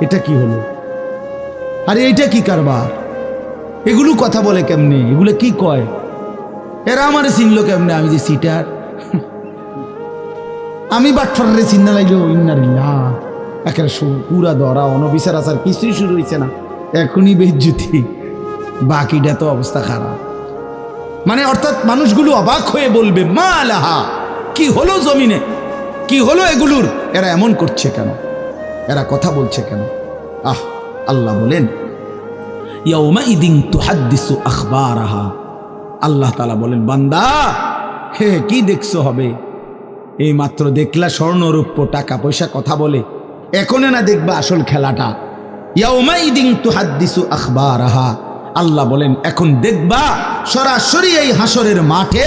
এটা কি হলো? আরে এইটা কি কারবার? এগুলো কথা বলে কেমনে? এগুলো কি কয়? এরা আমার চিনলো কেমনে? আমি যে সিটার। আমি বাটফারে চিন্না লাগল ইন্নারিল্লা একেবারে সু- পুরা ধরা অনবিচার আসার কিছুই শুরু হয়েছে না। এখনই বেজ্জুতি। বাকিটা তো অবস্থা খারাপ। মানে অর্থাৎ মানুষগুলো অবাক হয়ে বলবে, মা আলাহা কি হলো জমিনে? কি হলো এগুলোর? এরা এমন করছে কেন? এরা কথা বলছে কেন? আহ, আল্লাহ বলেন আল্লাহ তাআলা বলেন, বান্দা, হে, কি দেখছ হবে? এই মাত্র দেখলা স্বর্ণরূপ্য টাকা পয়সা কথা বলে। এখনে না দেখবা আসল খেলাটা। ইয়াউমাইদিন তুহাদ্দিসু আখবারাহা। আল্লাহ বলেন, এখন দেখবা সরাসরি এই হাসরের মাঠে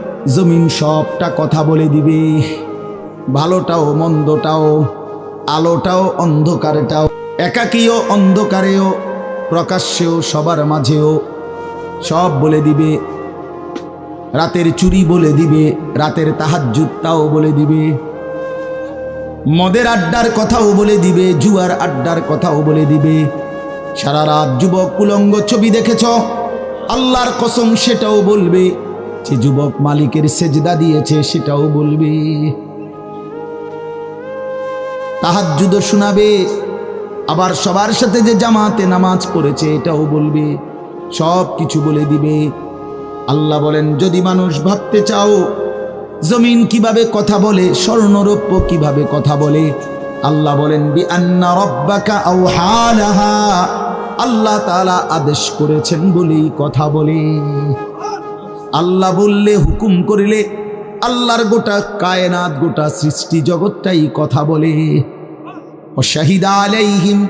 জমিন সবটা কথা বলে দিবে। ভালোটাও, মন্দটাও, আলোটাও, অন্ধকারটাও, একাকীয় অন্ধকারেও, প্রকাশ্যেও, সবার মাঝেও সব বলে দিবে। রাতের চুরি বলে দিবে, রাতের তাহাজ্জুদটাও বলে দিবে। মদের আড্ডার কথাও বলে দিবে, জুয়ার আড্ডার কথাও বলে দিবে। সারা রাত যুবক কুলঙ্গ ছবি দেখেছ? আল্লাহর কসম সেটাও বলবে। যে যুবক মালিকের সেজদা দিয়েছে সেটাও বলবে। তাহাজ্জুদ শোনাবে, আবার সবার সাথে যে জামাতে নামাজ পড়েছে এটাও বলবে, সব কিছু বলে দিবে। আল্লাহ বলেন, যদি মানুষ ভাবতে চাও, জমিন কীভাবে কথা বলে, স্বর্ণরৌপ্য কীভাবে কথা বলে, আল্লাহ বলেন বি আন্না রব্বাকা আল্লাহ তাআলা আদেশ করেছেন বলেই কথা বলে। আল্লাহ বললে, হুকুম করিলে আল্লাহর গোটা কায়নাত, গোটা সৃষ্টি জগৎটাই কথা বলে। অশাহিদা আলাইহিম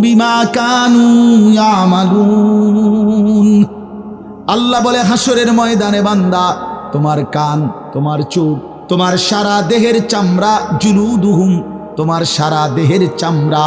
বিমা আল্লাহ বলে, হাসরের ময়দানে বান্দা, তোমার কান, তোমার চোখ, তোমার সারা দেহের চামড়া, জুলুদুহুম, তোমার সারা দেহের চামড়া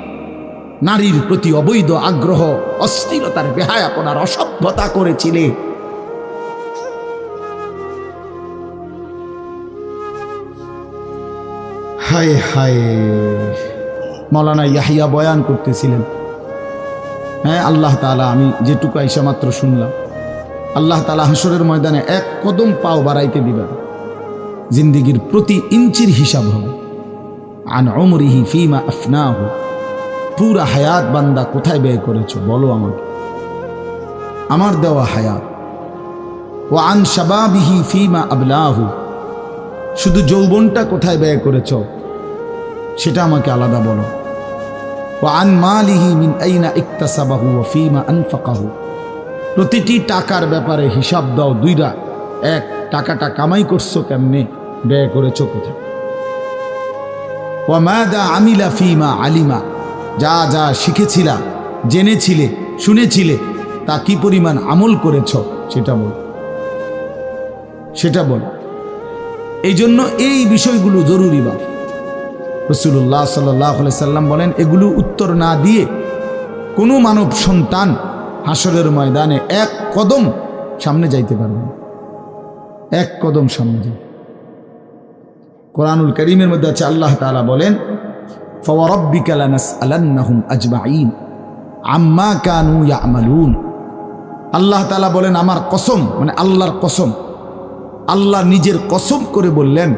নারীর প্রতি অবৈধ আগ্রহ, অস্থিরতার বেহায়াপনার অসভ্যতা করেছিলে। হায় হায়, মৌলানা ইয়াহিয়া বয়ান করতেছিলেন। হ্যাঁ আল্লাহ তালা আমি যেটুকু আইসা মাত্র শুনলাম। আল্লাহ তালা হাসরের ময়দানে এক কদম পাও বাড়াইতে দিবেন। জিন্দিগির প্রতি ইঞ্চির হিসাব হবে। আন অমরিহি ফিমা আফনাহ। পুরা হায়াত বান্দা কোথায় ব্যয় করেছ? বলো আমাকে। আমার দেওয়া হায়াত। ও আন শাবাবিহি ফিমা আবলাহু। শুধু যৌবনটা কোথায় ব্যয় করেছ? সেটা আমাকে আলাদা বলো। ও আন মালিহি মিন আইনা ইকতাসাবাহু ও ফিমা আনফাকাহু। প্রতিটি টাকার ব্যাপারে হিসাব দাও দুইটা এক, টাকাটা কামাই করছ কেমনে? ব্যয় করেছ কোথায়? ও মাদা আমিলা ফিমা আলিমা। যা যা শিখেছিলা, জেনেছিলে, শুনেছিলে, তা কি পরিমাণ আমল করেছ, সেটা বল। সেটা বল। এই জন্য এই বিষয়গুলো জরুরি বাপ। রসুল্লাহ সাল্লাহ সাল্লাম বলেন, এগুলো উত্তর না দিয়ে কোনো মানব সন্তান হাসরের ময়দানে এক কদম সামনে যাইতে পারবে এক কদম সামনে যাইতে। কোরআনুল করিমের মধ্যে আছে, আল্লাহ তাআলা বলেন ফওয়ারব্বিকা লানাসআলান্নাহুম আজমাইন আম্মা কানু ইয়ামালুন আল্লাহ তালা বলেন, আমার কসম মানে আল্লাহর কসম। আল্লাহ নিজের কসম করে বললেন,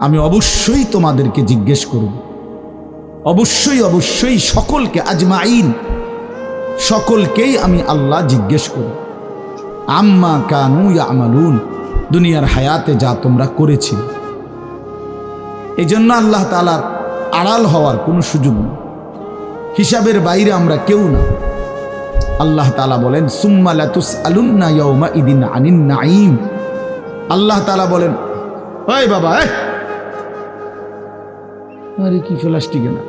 আমি অবশ্যই তোমাদেরকে জিজ্ঞেস করব। অবশ্যই অবশ্যই সকলকে আজমাইন। সকলকেই আমি আল্লাহ জিজ্ঞেস করব। আম্মা কানু ইয়ামালুন, দুনিয়ার হায়াতে যা তোমরা করেছিলে। এই জন্য আল্লাহ তালার আড়াল হওয়ার কোনো সুযোগ নেই। হিসাবের বাইরে আমরা কেউ না। আল্লাহ তালা বলেন, সুম্মা লাতুস আলুন্না ইয়ৌমা ইদিন আনিন নাইম আল্লাহ তালা বলেন ওই বাবা আরে, কি ফ্লাস্টিকে না।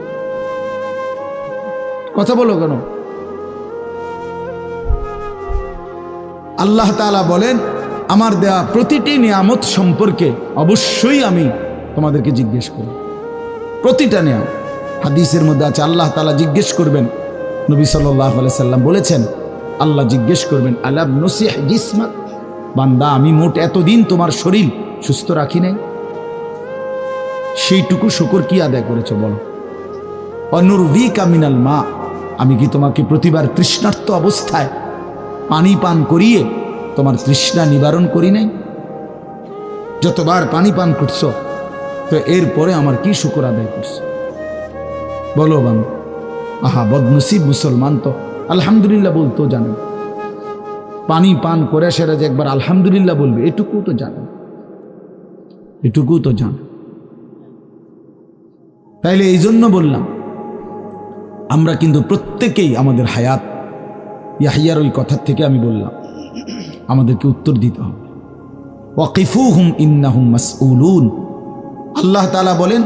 কথা বলো কেন? আল্লাহ তালা বলেন, আমার দেয়া প্রতিটি নিয়ামত সম্পর্কে অবশ্যই আমি তোমাদেরকে জিজ্ঞেস করব প্রতিটা নিয়াম হাদিসের মধ্যে আছে, আল্লাহ তালা জিজ্ঞেস করবেন। নবী সাল্লাহ সাল্লাম বলেছেন, আল্লাহ জিজ্ঞেস করবেন আলাব নসিহ জিসমাত বান্দা, আমি মোট এতদিন তোমার শরীর সুস্থ রাখি নাই। সেইটুকু শুকর কি আদায় করেছ বলো? অনুর্বি কামিনাল মা, আমি কি তোমাকে প্রতিবার তৃষ্ণার্ত অবস্থায় পানি পান করিয়ে তোমার তৃষ্ণা নিবারণ করি নাই? যতবার পানি পান করছ তো এরপরে আমার কি শুকর আদায় করছ? বলো বান্ধব আহা, বদনসিব মুসলমান তো। আলহামদুলিল্লাহ বলতেও জানেন পানি পান করে সেরা যে একবার আলহামদুলিল্লাহ বলবে এটুকু তো জানেন এটুকু তো জানেন তাইলে এই জন্য বললাম, আমরা কিন্তু প্রত্যেকেই আমাদের হায়াত, ইয়াহিয়ার ওই কথার থেকে আমি বললাম, আমাদেরকে উত্তর দিতে হবে। ওয়াকিফু হুম ইন্নাহুম মাসউলুন। আল্লাহ তালা বলেন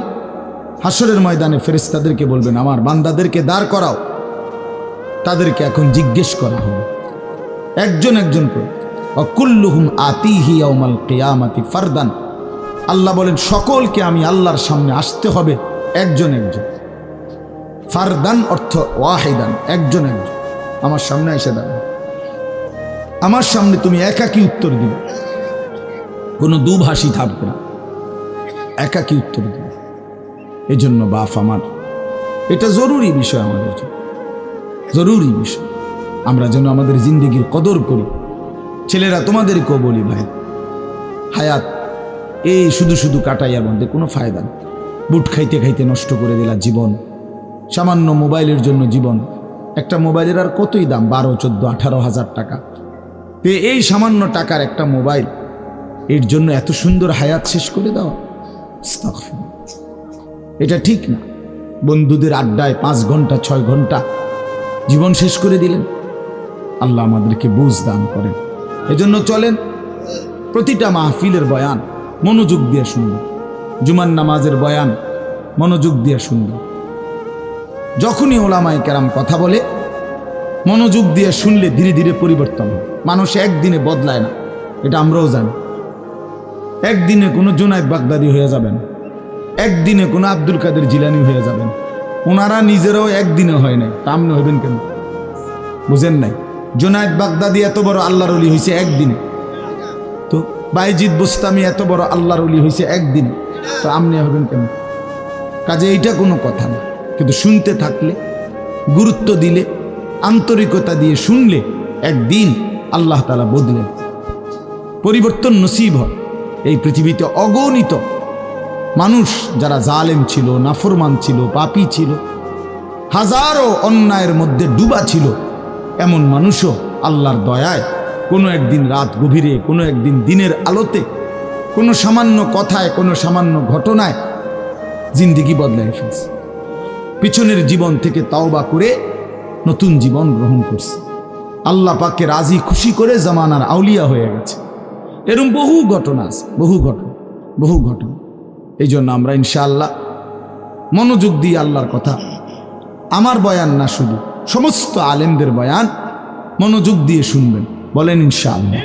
হাসরের ময়দানে ফেরেস্তাদেরকে বলবেন, আমার বান্দাদেরকে দাঁড় করাও। তাদেরকে এখন জিজ্ঞেস করা হবে। একজন একজন করে অকুল্লুহুম আতিহি ইয়াউমাল কিয়ামাতি ফারদান। আল্লাহ বলেন, সকলকে আমি আল্লাহর সামনে আসতে হবে একজন একজন। ফারদান অর্থ ওয়াহিদান, একজন একজন। আমার সামনে এসে দাঁড়ান আমার সামনে তুমি একাকি উত্তর দিবে। কোনো দুভাষী থাকবে না। একাকি উত্তর দিবে। এই জন্য বাপ আমার, এটা জরুরি বিষয় আমাদের জন্য। জরুরি বিষয়। আমরা যেন আমাদের জিন্দগির কদর করি। ছেলেরা তোমাদেরকেও বলি ভাই, হায়াত, এই শুধু শুধু কাটাইয়ার মধ্যে কোনো ফায়দা নেই। বুট খাইতে খাইতে নষ্ট করে দিলা জীবন, সামান্য মোবাইলের জন্য জীবন। একটা মোবাইলের আর কতই দাম? বারো, চোদ্দ, আঠারো হাজার টাকা। এই সামান্য টাকার একটা মোবাইল, এর জন্য এত সুন্দর হায়াত শেষ করে দাও। এটা ঠিক না। বন্ধুদের আড্ডায় পাঁচ ঘণ্টা, ছয় ঘণ্টা জীবন শেষ করে দিলেন। আল্লাহ আমাদেরকে বুঝ দান করেন। এজন্য চলেন, প্রতিটা মাহফিলের বয়ান মনোযোগ দিয়ে শুনবেন জুমান নামাজের বয়ান মনোযোগ দিয়ে শুনবেন যখনই ওলামায় কেরাম কথা বলে, মনোযোগ দিয়ে শুনলে ধীরে ধীরে পরিবর্তন হয়। মানুষ একদিনে বদলায় না। এটা আমরাও জানি। একদিনে কোনো জোনায়দ বাগদাদি হয়ে যাবেন। একদিনে কোনো আব্দুল কাদের জিলানি হয়ে যাবেন। ওনারা নিজেরাও একদিনে হয় নাই। তা আপনি হইবেন কেন? বুঝেন নাই? জোনায়দ বাগদাদি এত বড় আল্লাহর অলি হয়েছে একদিনে। তো বাইজিদ বুস্তামি এত বড় আল্লাহর অলি হয়েছে একদিনে। তো আপনি হবেন কেন? কাজে এইটা কোনো কথা না। কিন্তু শুনতে থাকলে, গুরুত্ব দিলে, আন্তরিকতা দিয়ে শুনলে একদিন আল্লাহ তালা বদলে পরিবর্তন নসিব হয়। এই পৃথিবীতে অগণিত মানুষ যারা জালেম ছিল, নাফরমান ছিল, পাপি ছিল, হাজারো অন্যায়ের মধ্যে ডুবা ছিল, এমন মানুষও আল্লাহর দয়ায় কোনো একদিন রাত গভীরে, কোনো একদিন দিনের আলোতে, কোনো সামান্য কথায়, কোনো সামান্য ঘটনায় জিন্দিগি বদলায় ফেলছে। পিছনের জীবন থেকে তাওবা করে নতুন জীবন গ্রহণ করছে। আল্লাহ পাককে রাজি খুশি করে জামানার আউলিয়া হয়ে গেছে। এরকম বহু ঘটনা আছে বহু ঘটনা বহু ঘটনা। এই জন্য আমরা ইনশাআল্লাহ মনোযোগ দিয়ে আল্লাহর কথা আমার বয়ান না শুধু সমস্ত আলেমদের বয়ান মনোযোগ দিয়ে শুনবেন বলেন ইনশাআল্লাহ।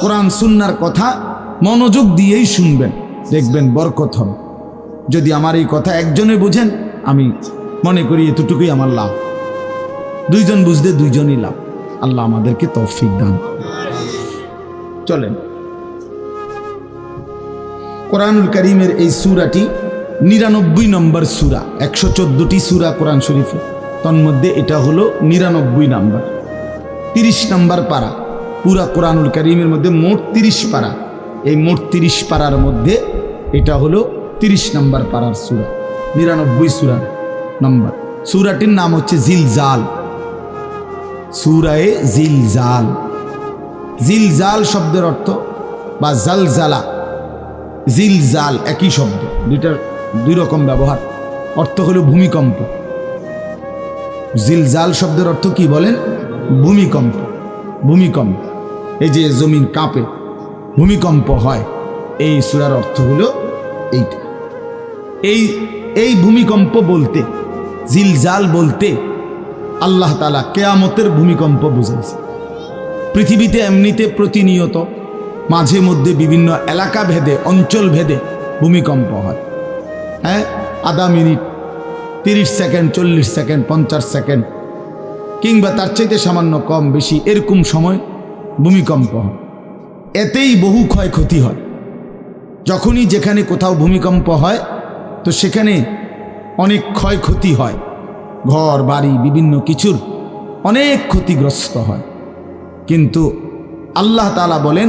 কোরআন সুন্নার কথা মনোযোগ দিয়েই শুনবেন দেখবেন বরকত হবে। যদি আমার এই কথা একজনে বুঝেন আমি মনে করি এতটুকুই আমার লাভ। দুইজন বুঝতে দুইজনই লাভ। আল্লাহ আমাদেরকে তৌফিক দান চলেন। কোরআনুল করিমের এই সুরাটি নিরানব্বই নম্বর সুরা, একশো চোদ্দটি সুরা কোরআন শরীফে। তন্মধ্যে এটা হলো নিরানব্বই নাম্বার। তিরিশ নাম্বার পারা, পুরা কোরআনুল করিমের মধ্যে মোট তিরিশ পারা। এই মোট তিরিশ পারার মধ্যে এটা হলো তিরিশ নম্বর পারার সুরা, নিরানব্বই সুরার নম্বর। সুরাটির নাম হচ্ছে জিল জিলজাল। সুরায়ে জিলজাল। জিলজাল শব্দের অর্থ বা জালজালা। জিলজাল, একই শব্দ। দুইটার দুই রকম ব্যবহার। অর্থ হলো ভূমিকম্প। জিলজাল শব্দের অর্থ কি বলেন? ভূমিকম্প। ভূমিকম্প। এই যে জমিন কাঁপে, ভূমিকম্প হয়, এই সুরার অর্থ হলো এইটা। এই এই ভূমিকম্প বলতে, জিলজাল বলতে আল্লাহ তালা কেয়ামতের ভূমিকম্প বুঝাইছে। পৃথিবীতে এমনিতে প্রতিনিয়ত মাঝে মধ্যে বিভিন্ন এলাকা ভেদে, অঞ্চল ভেদে ভূমিকম্প হয়। হ্যাঁ? আধা মিনিট, তিরিশ সেকেন্ড, চল্লিশ সেকেন্ড, পঞ্চাশ সেকেন্ড, কিংবা তার চাইতে সামান্য কম বেশি এরকম সময় ভূমিকম্প হয়। এতেই বহু ক্ষয়ক্ষতি হয়। যখনই যেখানে কোথাও ভূমিকম্প হয়, তো সেখানে অনেক ক্ষয়ক্ষতি হয়। ঘর, বাড়ি, বিভিন্ন কিছুর অনেক ক্ষতিগ্রস্ত হয়। কিন্তু আল্লাহ তালা বলেন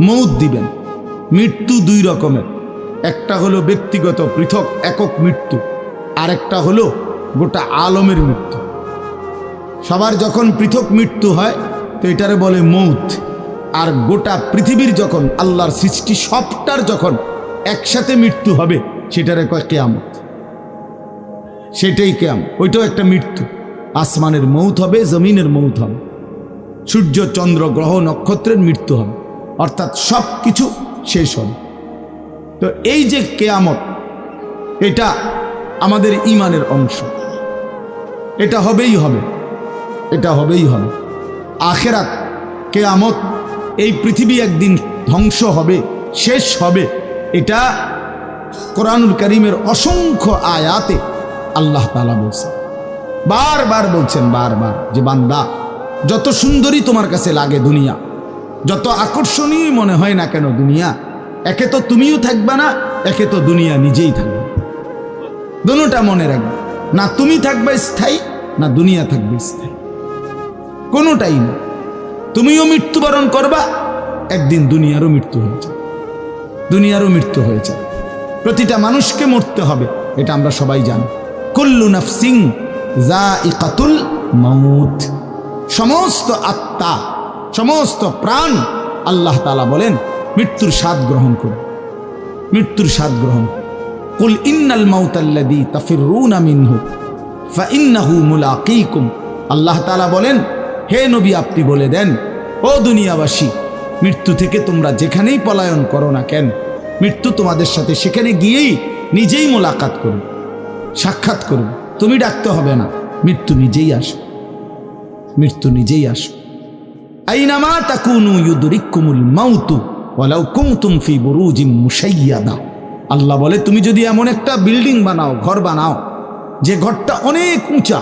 মৌত দিবেন। মৃত্যু দুই রকমের। একটা হলো ব্যক্তিগত পৃথক একক মৃত্যু, আরেকটা হলো গোটা আলমের মৃত্যু। সবার যখন পৃথক মৃত্যু হয়, তো এটারে বলে মৌত। আর গোটা পৃথিবীর যখন, আল্লাহর সৃষ্টি সবটার যখন একসাথে মৃত্যু হবে, সেটারে কয় কেয়ামত। সেটাই কেয়াম, ওইটাও একটা মৃত্যু। আসমানের মৌত হবে, জমিনের মৌত হবে। সূর্য, চন্দ্র, গ্রহ, নক্ষত্রের মৃত্যু হবে। অর্থাৎ সব কিছু শেষ হবে। তো এই যে কেয়ামত, এটা আমাদের ইমানের অংশ। এটা হবেই হবে, এটা হবেই হবে। আখেরাত, কেয়ামত, এই পৃথিবী একদিন ধ্বংস হবে, শেষ হবে। এটা কোরআনুল করিমের অসংখ্য আয়াতে আল্লাহ তালা বলছেন। বারবার বলছেন, বারবার, যে বান্দা, যত সুন্দরী তোমার কাছে লাগে দুনিয়া যত আকর্ষণীয় মনে হয় না কেন দুনিয়া, একে তো তুমিও থাকবা না, একে তো দুনিয়া নিজেই থাকবে। দুটা মনে রাখবে, না তুমি থাকবে স্থায়ী, না দুনিয়া থাকবে স্থায়ী। কোনোটাই না। তুমিও মৃত্যুবরণ করবা, একদিন দুনিয়ারও মৃত্যু হয়ে যাবে। দুনিয়ারও মৃত্যু হয়ে যাবে। প্রতিটা মানুষকে মরতে হবে, এটা আমরা সবাই জানি। কুল্লু নাফসিং যা ইকাতুল মাউত। সমস্ত আত্মা সমস্ত প্রাণ আল্লাহ তালা বলেন, মৃত্যুর স্বাদ গ্রহণ করুন। মৃত্যুর স্বাদ গ্রহণ কুল ইন্নাল মাউতাল্লাদি তাফিরুনা মিনহু ফাইন্নাহু মুলাকিকুম। আল্লাহ তালা বলেন, হে নবী আপনি বলে দেন, ও দুনিয়াবাসী, মৃত্যু থেকে তোমরা যেখানেই পলায়ন করো না কেন, মৃত্যু তোমাদের সাথে সেখানে গিয়েই নিজেই মোলাকাত করবে সাক্ষাৎ করবে তুমি ডাকতে হবে না, মৃত্যু নিজেই আসবে। মৃত্যু নিজেই আসবে। আইনামা তাকুনু ইউদরিকুমুল মাউতু ওয়ালাউ কুনতুম ফি বুরুজিম মুশাইয়াদা। আল্লাহ বলে, তুমি যদি এমন একটা বিল্ডিং বানাও, ঘর বানাও, যে ঘরটা অনেক উঁচা,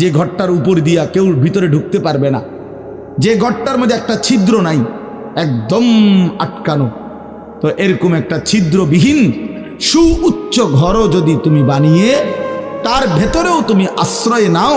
যে ঘরটার উপর দিয়া কেউ ভিতরে ঢুকতে পারবে না, যে ঘরটার মধ্যে একটা ছিদ্র নাই, একদম আটকানো, তো এরকম একটা ছিদ্রবিহীন সুউচ্চ ঘরও যদি তুমি বানিয়ে, তার ভেতরেও তুমি আশ্রয় নাও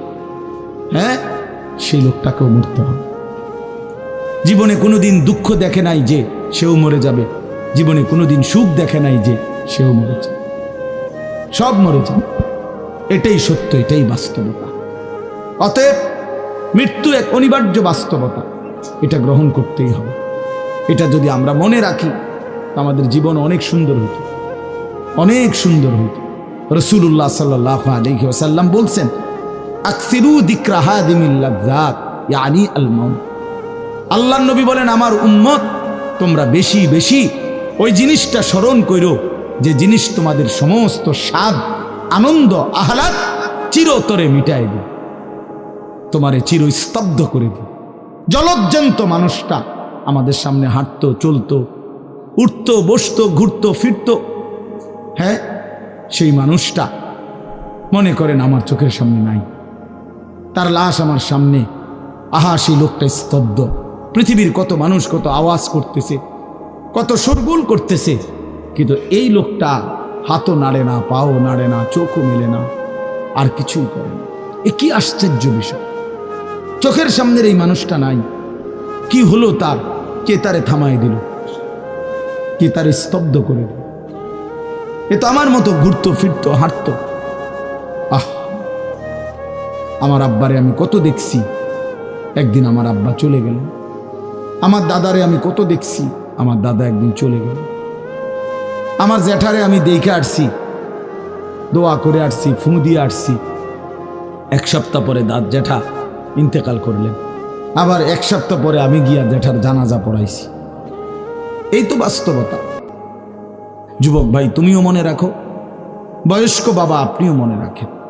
হ্যাঁ? সেই লোকটাকেও মরতে হবে। জীবনে কোনোদিন দুঃখ দেখে নাই যে সেও মরে যাবে। জীবনে কোনোদিন সুখ দেখে নাই যে সেও মরে যাবে। সব মরে যাবে। এটাই সত্য, এটাই বাস্তবতা। অতএব মৃত্যু এক অনিবার্য বাস্তবতা। এটা গ্রহণ করতেই হবে। এটা যদি আমরা মনে রাখি আমাদের জীবন অনেক সুন্দর হতো অনেক সুন্দর হতো রসুল্লাহ সাল্লাহ আলহি ওসাল্লাম বলছেন আকসিরু দিক্রাহাদিমিল্লাজাত ইয়ানি আল আল্লাহ নবী বলেন, আমার উম্মত, তোমরা বেশি বেশি ওই জিনিসটা স্মরণ করো যে জিনিস তোমাদের সমস্ত স্বাদ, আনন্দ, আহ্লাদ চিরতরে মিটাই দিই তোমারে চিরস্তব্ধ করে দিই জলজ্জান্ত মানুষটা আমাদের সামনে হাঁটতো, চলতো, উঠতো, বসতো, ঘুরত, ফিরত। হ্যাঁ সেই মানুষটা মনে করেন আমার চোখের সামনে নাই। তার লাশ আমার সামনে। আহা সেই লোকটা স্তব্ধ। পৃথিবীর কত মানুষ কত আওয়াজ করতেছে, কত সরগুল করতেছে, কিন্তু এই লোকটা হাতও নাড়ে না, পাও নাড়ে না, চোখও মেলে না, আর কিছুই করে না। এ কি আশ্চর্য বিষয়। চোখের সামনের এই মানুষটা নাই। কি হলো তার? কে তারে থামাই দিল? কে তারে স্তব্ধ করে দিল? এ তো আমার মতো ঘুরতো, ফিরতো, হাঁটতো। আহ! আমার আব্বারে আমি কত দেখছি। একদিন আমার আব্বা চলে গেল। আমার দাদারে আমি কত দেখছি। আমার দাদা একদিন চলে গেল। আমার জ্যাঠারে আমি দেখে আসছি। দোয়া করে আসছি, ফু দিয়ে আসছি। এক সপ্তাহ পরে দাঁত জ্যাঠা ইন্তেকাল করলেন। আবার এক সপ্তাহ পরে আমি গিয়া জ্যাঠার জানাজা পড়াইছি। এই তো বাস্তবতা। যুবক ভাই, তুমিও মনে রাখো? বয়স্ক বাবা, আপনিও মনে রাখেন।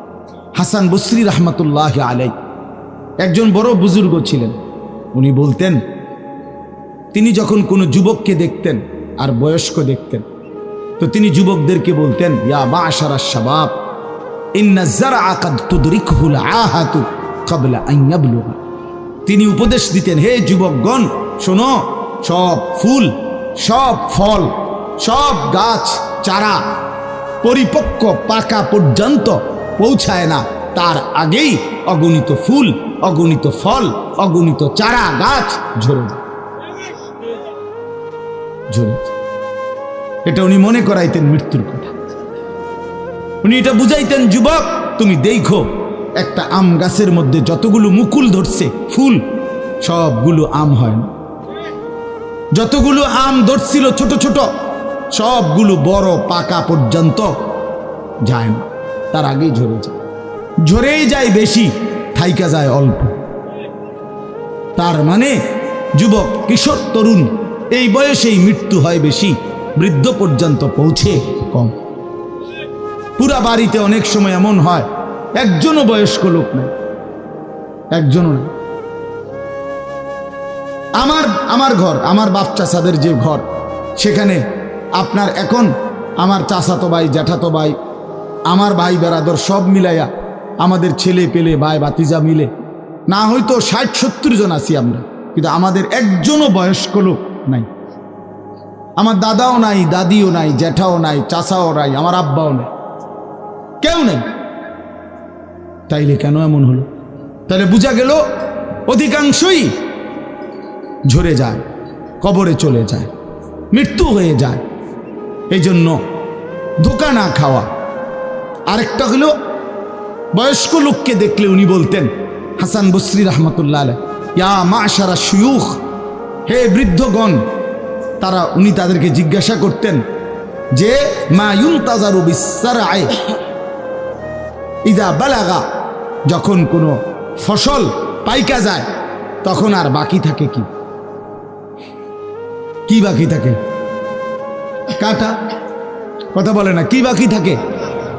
হাসান বসরি রহমতুল্লাহ আলাই একজন বড় বুজুর্গ ছিলেন। উনি বলতেন, তিনি যখন কোনো যুবককে দেখতেন আর বয়স্ক দেখতেন, তো তিনি যুবকদেরকে বলতেন, ইয়া বা আশারা শাবাব তিনি উপদেশ দিতেন, হে যুবকগণ, শোনো, সব ফুল, সব ফল, সব গাছ, চারা, পরিপক্ক পাকা পর্যন্ত পৌঁছায় না। তার আগেই অগণিত ফুল, অগণিত ফল, অগণিত চারা গাছ ঝরে এটা উনি মনে করাইতেন মৃত্যুর কথা। উনি এটা বুঝাইতেন, যুবক, তুমি দেখো, একটা আম গাছের মধ্যে যতগুলো মুকুল ধরছে, ফুল, সবগুলো আম হয় না। যতগুলো আম ধরছিল ছোট ছোট, সবগুলো বড় পাকা পর্যন্ত যায় না। তার আগেই ঝরে যায়। ঝরেই যায় বেশি, থাইকা যায় অল্প। তার মানে যুবক, কিশোর, তরুণ, এই বয়সেই মৃত্যু হয় বেশি, বৃদ্ধ পর্যন্ত পৌঁছে কম। পুরা বাড়িতে অনেক সময় এমন হয়, একজনও বয়স্ক লোক নেই, একজনও নেই। আমার আমার ঘর, আমার বাপ চাষাদের যে ঘর, সেখানে আপনার এখন আমার চাচাতো ভাই, জ্যাঠাতো ভাই আমার ভাই বেড়াদর সব মিলাইয়া আমাদের ছেলে পেলে, ভাই বাতিজা মিলে। না হয়তো ষাট, সত্তর জন আছি আমরা, কিন্তু আমাদের একজনও বয়স্ক লোক নাই। আমার দাদাও নাই, দাদিও নাই, জ্যাঠাও নাই, চাচাও নাই, আমার আব্বাও নাই। কেউ নেই। তাইলে কেন এমন হলো? তাহলে বোঝা গেল অধিকাংশই ঝরে যায়, কবরে চলে যায়, মৃত্যু হয়ে যায়। এই জন্য ধোকা না খাওয়া আরেকটা হলো বয়স্ক লোককে দেখলে উনি বলতেন, হাসান বসরি রহমতুল্লাহ আলাই ইয়া মা সারা সুয়ুখ হে বৃদ্ধগণ। তারা উনি তাদেরকে জিজ্ঞাসা করতেন যে, মা ইউন তাজারু আয় ইদা বালাগা, যখন কোনো ফসল পাইকা যায়, তখন আর বাকি থাকে কি? কি বাকি থাকে? কাটা? কথা বলে না, কি বাকি থাকে?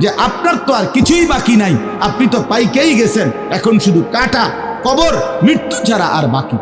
যে আপনার তো আর কিছুই বাকি নাই। আপনি তো পাইকেই গেছেন। এখন শুধু কাটা, কবর, মৃত্যু ছাড়া আর বাকি।